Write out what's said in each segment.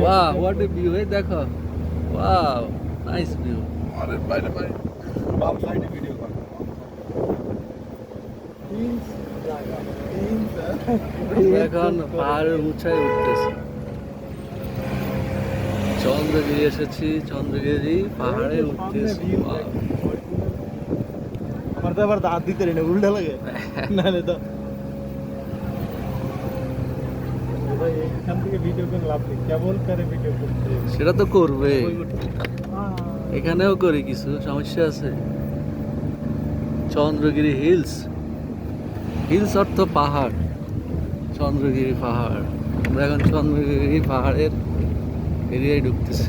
Wow what a view এই দেখো wow nice view আরে বাইরে বাইরে। বাম সাইডে ভিডিও কর। এখন পাহাড়ের উঁচায় উঠতেছে। চন্দ্রগিরি এসেছি চন্দ্রগিরি পাহাড়ে উঠতেছি. আমার তো আবার দাঁত দিতে রে উল্টা লাগে। তো ভাই এখান থেকে ভিডিও করে লাভ নেই কেবল করে ভিডিও করতে সেটা তো করবে। এখানেও করি কিছু সমস্যা আছে। চন্দ্রগিরি হিলস। হিলস অর্থ পাহাড়। চন্দ্রগিরি পাহাড়। আমরা এখন চন্দ্রগিরি পাহাড়ের এরিয়ায় ঢুকতেছি।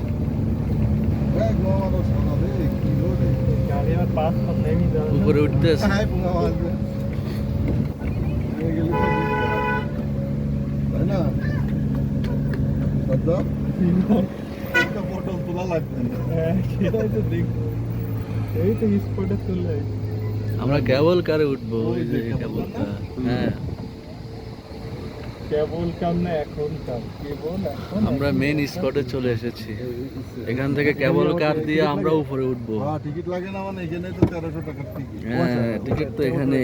এই গোয়া দাদা একটা ফটো তোলা লাগবে না। হ্যাঁ সেটাই তো দেখ এই তো স্পটে চলে আমরা কেবল কারে উঠবো? ওই যে কেবল কার? হ্যাঁ। কেবল কাম না এখন কাম কেবল এখন আমরা মেন স্পটে চলে এসেছি। এখান থেকে কেবল কার দিয়ে আমরা উপরে উঠবো। হ্যাঁ টিকিট লাগে না মানে এখানে তো তেরোশো টাকার টিকিট হ্যাঁ টিকিট তো এখানে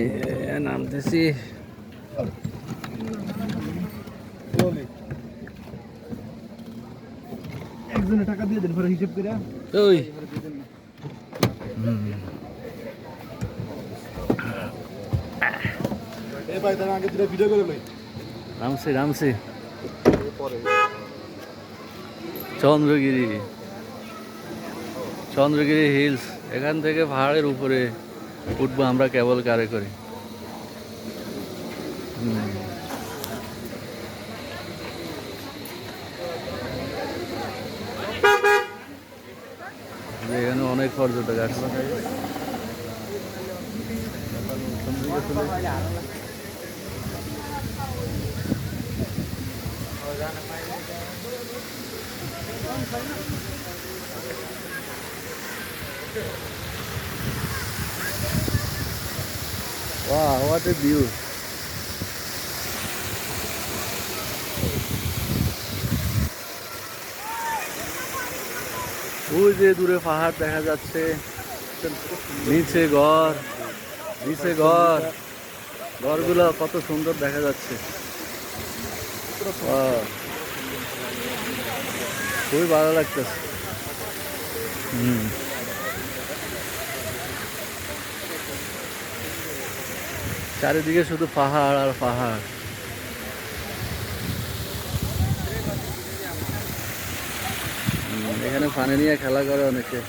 নামতেছি চলে টাকা দিয়ে দেন পরে হিসেব করে। ওই। এই ভাই তার আগে দুটো ভিডিও করে লই। নামছি নামছি চন্দ্রগিরি। চন্দ্রগিরি হিলস এখান থেকে পাহাড়ের উপরে উঠবো আমরা কেবল কারে করে। হুম। যে এখানে অনেক পর্যটক আসছে Wow, what a view. ওই যে দূরে পাহাড় দেখা যাচ্ছে। নিচে ঘর নিচে ঘর। ঘরগুলো কত সুন্দর দেখা যাচ্ছে. খুবই ভালো লাগতেছে। হুম। চারিদিকে শুধু পাহাড় আর পাহাড়। এখানে পানি নিয়ে খেলা করে অনেকে।